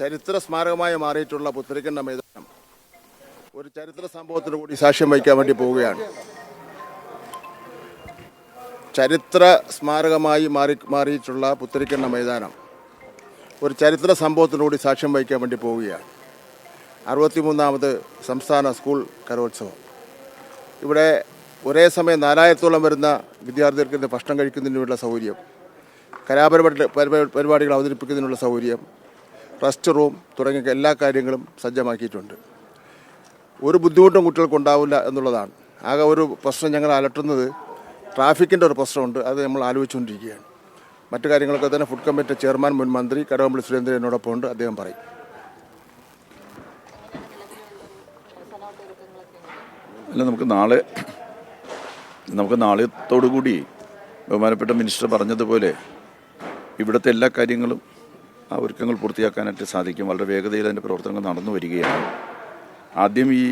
ചരിത്ര സ്മാരകമായി മാറിയിട്ടുള്ള പുത്തരിക്കണ്ട മൈതാനം. ഒരു ചരിത്ര സംഭവത്തിന് കൂടി സാക്ഷ്യം വഹിക്കാൻ വേണ്ടി പോവുകയാണ്. ചരിത്ര സ്മാരകമായി മാറി മാറിയിട്ടുള്ള പുത്തരിക്കണ്ട മൈതാനം. ഒരു ചരിത്ര സംഭവത്തിന് കൂടി സാക്ഷ്യം വഹിക്കാൻ വേണ്ടി പോവുകയാണ്. അറുപത്തിമൂന്നാമത് സംസ്ഥാന സ്കൂൾ കലോത്സവം. ഇവിടെ ഒരേ സമയം നാലായിരത്തോളം വരുന്ന വിദ്യാർത്ഥികൾക്ക് ഭക്ഷണം കഴിക്കുന്നതിനുള്ള സൗകര്യം കലാപരിപാടി പരിപാ- പരിപാടികൾ അവതരിപ്പിക്കുന്നതിനുള്ള സൗകര്യം റെസ്റ്റ് റൂം തുടങ്ങിയ എല്ലാ കാര്യങ്ങളും സജ്ജമാക്കിയിട്ടുണ്ട്. ഒരു ബുദ്ധിമുട്ടും കുട്ടികൾക്ക് ഉണ്ടാവില്ല എന്നുള്ളതാണ്. ആകെ ഒരു പ്രശ്നം ഞങ്ങൾ അലട്ടുന്നത് ട്രാഫിക്കിന്റെ ഒരു പ്രശ്നമുണ്ട് അത് നമ്മൾ ആലോചിച്ചുകൊണ്ടിരിക്കുകയാണ്. മറ്റു കാര്യങ്ങളൊക്കെ തന്നെ ഫുഡ് കമ്മിറ്റി ചെയർമാൻ മുൻ മന്ത്രി കടകംപള്ളി സുരേന്ദ്രൻ എന്നോടൊപ്പം ഉണ്ട് അദ്ദേഹം പറയും. അല്ല നമുക്ക് നാളെ നമുക്ക് നാളെത്തോടു കൂടി ബഹുമാനപ്പെട്ട മിനിസ്റ്റർ പറഞ്ഞതുപോലെ ഇവിടുത്തെ എല്ലാ കാര്യങ്ങളും ഒരുക്കങ്ങൾ പൂർത്തിയാക്കാനായിട്ട് സാധിക്കും. വളരെ വേഗതയിൽ അതിന്റെ പ്രവർത്തനങ്ങൾ നടന്നു വരികയാണ്. ആദ്യം ഈ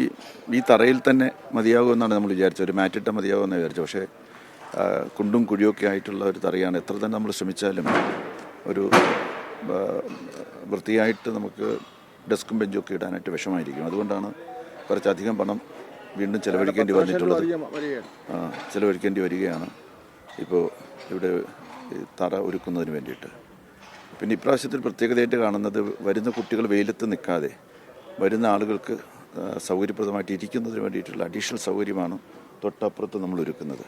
ഈ തറയിൽ തന്നെ മതിയാകുമെന്നാണ് നമ്മൾ വിചാരിച്ചത്. ഒരു മാറ്റിട്ട മതിയാകുമെന്ന് വിചാരിച്ചു പക്ഷേ കുണ്ടും കുഴിയൊക്കെ ആയിട്ടുള്ള ഒരു തറയാണ്. എത്ര തന്നെ നമ്മൾ ശ്രമിച്ചാലും ഒരു വൃത്തിയായിട്ട് നമുക്ക് ഡെസ്കും ബെഞ്ചും ഒക്കെ ഇടാനായിട്ട് വിഷമായിരിക്കും അതുകൊണ്ടാണ് കുറച്ചധികം പണം വീണ്ടും ചിലവഴിക്കേണ്ടി വന്നിട്ടുള്ളത്. ചിലവഴിക്കേണ്ടി ചെലവഴിക്കേണ്ടി വരികയാണ്. ഇപ്പോൾ ഇവിടെ തറ ഒരുക്കുന്നതിന് വേണ്ടിയിട്ട്. പിന്നെ ഇപ്രാവശ്യത്തിൽ പ്രത്യേകതയായിട്ട് കാണുന്നത് വരുന്ന കുട്ടികൾ വെയിലത്ത് നിൽക്കാതെ വരുന്ന ആളുകൾക്ക് സൗകര്യപ്രദമായിട്ട് ഇരിക്കുന്നതിന് വേണ്ടിയിട്ടുള്ള അഡീഷണൽ സൗകര്യമാണ് തൊട്ടപ്പുറത്ത് നമ്മൾ ഒരുക്കുന്നത്.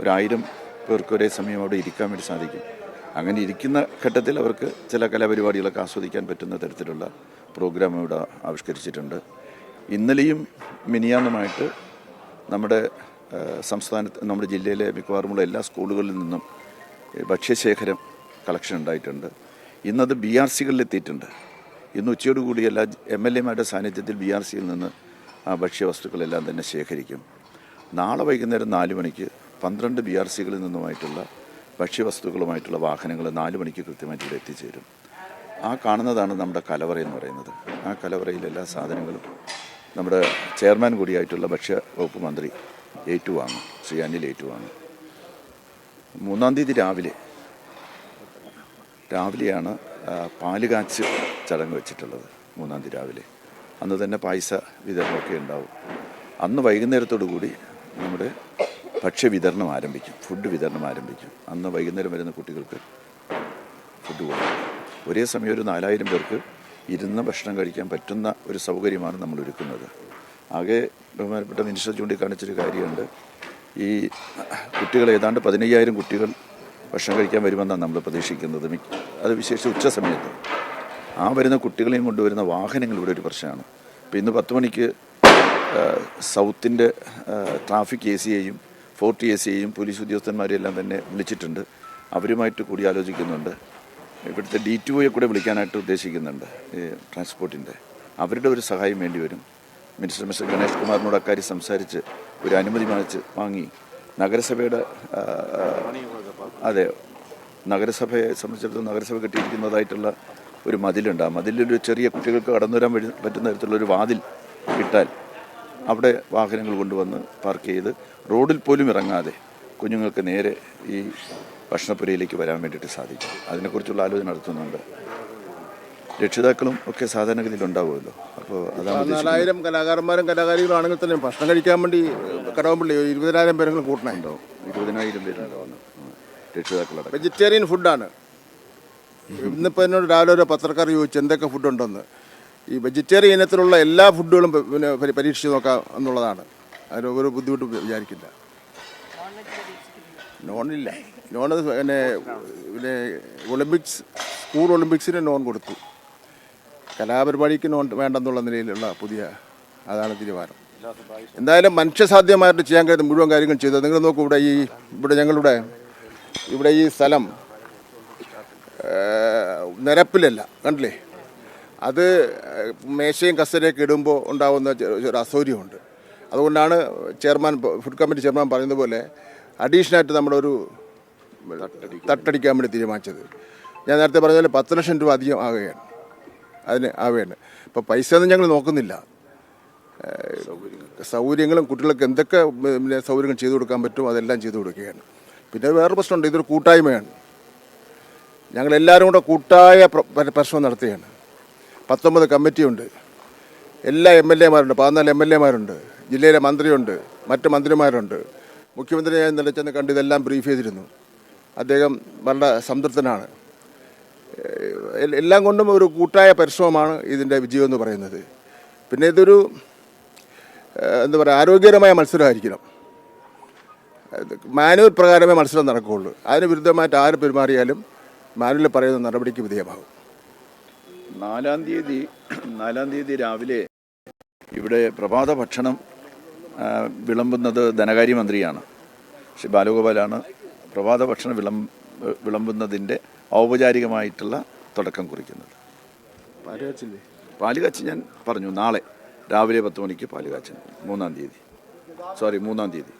ഒരായിരം പേർക്ക് ഒരേ സമയം അവിടെ ഇരിക്കാൻ വേണ്ടി സാധിക്കും. അങ്ങനെ ഇരിക്കുന്ന ഘട്ടത്തിൽ അവർക്ക് ചില കലാപരിപാടികളൊക്കെ ആസ്വദിക്കാൻ പറ്റുന്ന തരത്തിലുള്ള പ്രോഗ്രാം ഇവിടെ ആവിഷ്കരിച്ചിട്ടുണ്ട്. ഇന്നലെയും മിനിയാന്നുമായിട്ട് നമ്മുടെ സംസ്ഥാനത്ത് നമ്മുടെ ജില്ലയിലെ മിക്കവാറുമുള്ള എല്ലാ സ്കൂളുകളിൽ നിന്നും ഭക്ഷ്യശേഖരം കളക്ഷൻ ഉണ്ടായിട്ടുണ്ട്. ഇന്നത് ബി ആർ സികളിൽ എത്തിയിട്ടുണ്ട് ഇന്ന് ഉച്ചയോടുകൂടി എല്ലാ എം എൽ എമാരുടെ സാന്നിധ്യത്തിൽ ബി ആർ സിയിൽ നിന്ന് ഭക്ഷ്യവസ്തുക്കളെല്ലാം തന്നെ ശേഖരിക്കും. നാളെ വൈകുന്നേരം നാല് മണിക്ക് പന്ത്രണ്ട് ബി ആർ സികളിൽ നിന്നുമായിട്ടുള്ള ഭക്ഷ്യവസ്തുക്കളുമായിട്ടുള്ള വാഹനങ്ങൾ നാല് മണിക്ക് കൃത്യമായിട്ട് ഇവിടെ എത്തിച്ചേരും. ആ കാണുന്നതാണ് നമ്മുടെ കലവറ എന്ന് പറയുന്നത്. ആ കലവറയിൽ എല്ലാ സാധനങ്ങളും നമ്മുടെ ചെയർമാൻ കൂടിയായിട്ടുള്ള ഭക്ഷ്യ വകുപ്പ് മന്ത്രി ഏറ്റുവാങ്ങും ശ്രീ അനിൽ ഏറ്റുവാങ്ങും. മൂന്നാം തീയതി രാവിലെ രാവിലെയാണ് പാലുകാച്ച് പാൽ കാച്ച് ചടങ്ങ് വെച്ചിട്ടുള്ളത് മൂന്നാം തീയതി രാവിലെ. അന്ന് തന്നെ പായസ വിതരണമൊക്കെ ഉണ്ടാവും. അന്ന് വൈകുന്നേരത്തോടു കൂടി നമ്മുടെ ഭക്ഷ്യ വിതരണം ആരംഭിക്കും ഫുഡ് വിതരണം ആരംഭിക്കും. അന്ന് വൈകുന്നേരം വരുന്ന കുട്ടികൾക്ക് ഫുഡ് കൊടുക്കും. ഒരേ സമയം ഒരു നാലായിരം പേർക്ക് ഇരുന്ന് ഭക്ഷണം കഴിക്കാൻ പറ്റുന്ന ഒരു സൗകര്യമാണ് നമ്മൾ ഒരുക്കുന്നത്. ആകെ ബഹുമാനപ്പെട്ട മിനിസ്റ്റർ ചൂണ്ടിക്കാണിച്ചൊരു കാര്യമുണ്ട്. ഈ കുട്ടികൾ ഏതാണ്ട് പതിനയ്യായിരം കുട്ടികൾ ഭക്ഷണം കഴിക്കാൻ വരുമെന്നാണ് നമ്മൾ പ്രതീക്ഷിക്കുന്നത്. അത് വിശേഷിച്ച് ഉച്ച സമയത്ത്. ആ വരുന്ന കുട്ടികളെയും കൊണ്ടുവരുന്ന വാഹനങ്ങൾ ഇവിടെ ഒരു പ്രശ്നമാണ്. ഇപ്പോൾ ഇന്ന് പത്ത് മണിക്ക് സൗത്തിന്റെ ട്രാഫിക് എ സിയെയും ഫോർട്ട് എ സിയെയും പോലീസ് ഉദ്യോഗസ്ഥന്മാരെയും എല്ലാം തന്നെ വിളിച്ചിട്ടുണ്ട്. അവരുമായിട്ട് കൂടി ആലോചിക്കുന്നുണ്ട്. ഇവിടുത്തെ ഡി ടി ഒയെ കൂടെ വിളിക്കാനായിട്ട് ഉദ്ദേശിക്കുന്നുണ്ട് ഈ ട്രാൻസ്പോർട്ടിന്റെ അവരുടെ ഒരു സഹായം വേണ്ടി വരും. മിനിസ്റ്റർ മിസ്റ്റർ ഗണേഷ് കുമാറിനോട് അക്കാര്യം സംസാരിച്ച് ഒരു അനുമതി വാങ്ങിച്ച് വാങ്ങി. നഗരസഭയുടെ അതെ. നഗരസഭയെ സംബന്ധിച്ചിടത്തോളം നഗരസഭ കെട്ടിയിരിക്കുന്നതായിട്ടുള്ള ഒരു മതിലുണ്ട്. ആ മതിലൊരു ചെറിയ കുട്ടികൾക്ക് കടന്നു വരാൻ പറ്റുന്ന തരത്തിലുള്ള ഒരു വാതിൽ ഇട്ടാൽ അവിടെ വാഹനങ്ങൾ കൊണ്ടുവന്ന് പാർക്ക് ചെയ്ത് റോഡിൽ പോലും ഇറങ്ങാതെ കുഞ്ഞുങ്ങൾക്ക് നേരെ ഈ ഭക്ഷണപ്പുരയിലേക്ക് വരാൻ വേണ്ടിയിട്ട് സാധിക്കും. അതിനെക്കുറിച്ചുള്ള ആലോചന നടത്തുന്നുണ്ട്. രക്ഷിതാക്കളും ഒക്കെ സാധാരണഗതിയിൽ ഉണ്ടാവുമല്ലോ. അപ്പോൾ അതാണ് നാലായിരം കലാകാരന്മാരും കലാകാരികളും ആണെങ്കിൽ തന്നെ ഭക്ഷണം കഴിക്കാൻ വേണ്ടി കടവുമ്പോൾ ഇരുപതിനായിരം പേരെങ്കിലും കൂട്ടണുണ്ടോ ഇരുപതിനായിരം പേരുണ്ടാവുന്നു രക്ഷിതാക്കളടക്കം. വെജിറ്റേറിയൻ ഫുഡാണ് ഇന്നിപ്പോൾ എന്നോട് രാവിലെ ഒരു പത്രക്കാർ ചോദിച്ചു എന്തൊക്കെ ഫുഡുണ്ടെന്ന് ഈ വെജിറ്റേറിയൻ ഇനത്തിലുള്ള എല്ലാ ഫുഡുകളും പിന്നെ പരി- പരീക്ഷിച്ച് നോക്കാം എന്നുള്ളതാണ്. അതിന് ഒരു ബുദ്ധിമുട്ടും വിചാരിക്കില്ല. നോണില്ല നോൺ അത് പിന്നെ പിന്നെ ഒളിമ്പിക്സ് സ്കൂൾ ഒളിമ്പിക്സിന് നോൺ കൊടുത്തു. കലാപരിപാടിക്ക് നോൺ വേണ്ടെന്നുള്ള നിലയിലുള്ള പുതിയ അതാണ് തീരുമാനം. എന്തായാലും മനുഷ്യസാധ്യമായിട്ട് ചെയ്യാൻ കഴിയുന്ന മുഴുവൻ കാര്യങ്ങൾ ചെയ്തത് നിങ്ങൾ നോക്കൂ ഇവിടെ ഈ ഇവിടെ ഞങ്ങളുടെ ഇവിടെ ഈ സ്ഥലം നിരപ്പിലല്ല കണ്ടില്ലേ? അത് മേശയും കസ്റ്റഡിയൊക്കെ ഇടുമ്പോൾ ഉണ്ടാകുന്ന ഒരു അസൗകര്യമുണ്ട്. അതുകൊണ്ടാണ് ചെയർമാൻ ഫുഡ് കമ്മിറ്റി ചെയർമാൻ പറയുന്ന പോലെ അഡീഷണലായിട്ട് നമ്മളൊരു തട്ടടിക്കാൻ വേണ്ടി തീരുമാനിച്ചത്. ഞാൻ നേരത്തെ പറഞ്ഞ പോലെ പത്ത് ലക്ഷം രൂപ അധികം ആവുകയാണ് അതിന് ആവുകയാണ്. ഇപ്പോൾ പൈസ ഒന്നും ഞങ്ങൾ നോക്കുന്നില്ല. സൗകര്യങ്ങളും കുട്ടികൾക്ക് എന്തൊക്കെ സൗകര്യങ്ങൾ ചെയ്തു കൊടുക്കാൻ പറ്റും അതെല്ലാം ചെയ്തു കൊടുക്കുകയാണ്. പിന്നെ വേറെ പ്രശ്നമുണ്ട് ഇതൊരു കൂട്ടായ്മയാണ്. ഞങ്ങളെല്ലാവരും കൂടെ കൂട്ടായ പ്ര- പരി- പരിശ്രമം നടത്തുകയാണ് പത്തൊമ്പത് കമ്മിറ്റിയുണ്ട്. എല്ലാ എം എൽ എമാരുണ്ട് പതിനാല് എം എൽ എമാരുണ്ട് ജില്ലയിലെ മന്ത്രിയുണ്ട് മറ്റ് മന്ത്രിമാരുണ്ട്. മുഖ്യമന്ത്രി ഞാൻ ഇന്നലെ ചെന്ന് കണ്ട് ഇതെല്ലാം ബ്രീഫ് ചെയ്തിരുന്നു. അദ്ദേഹം വളരെ സംതൃപ്തനാണ്. എല്ലാം കൊണ്ടും ഒരു കൂട്ടായ പരിശ്രമമാണ് ഇതിന്റെ വിജയം എന്ന് പറയുന്നത്. പിന്നെ ഇതൊരു എന്താ പറയുക ആരോഗ്യകരമായ മത്സരമായിരിക്കണം. മാനുവൽ പ്രകാരമേ മത്സരം നടക്കുകയുള്ളൂ. അതിന് വിരുദ്ധമായിട്ട് ആര് പെരുമാറിയാലും മാനുവൽ പറയുന്ന നടപടിക്ക് വിധേയമാകും. നാലാം തീയതി നാലാം തീയതി രാവിലെ ഇവിടെ പ്രഭാത ഭക്ഷണം വിളമ്പുന്നത് ധനകാര്യമന്ത്രിയാണ്. ശ്രീ ബാലഗോപാലാണ് പ്രഭാത ഭക്ഷണം വിളം വിളമ്പുന്നതിന്റെ ഔപചാരികമായിട്ടുള്ള തുടക്കം കുറിക്കുന്നത്. പാലുകാച്ചി ഞാൻ പറഞ്ഞു നാളെ രാവിലെ പത്ത് മണിക്ക് പാലുകാച്ചൻ മൂന്നാം തീയതി. സോറി മൂന്നാം തീയതി.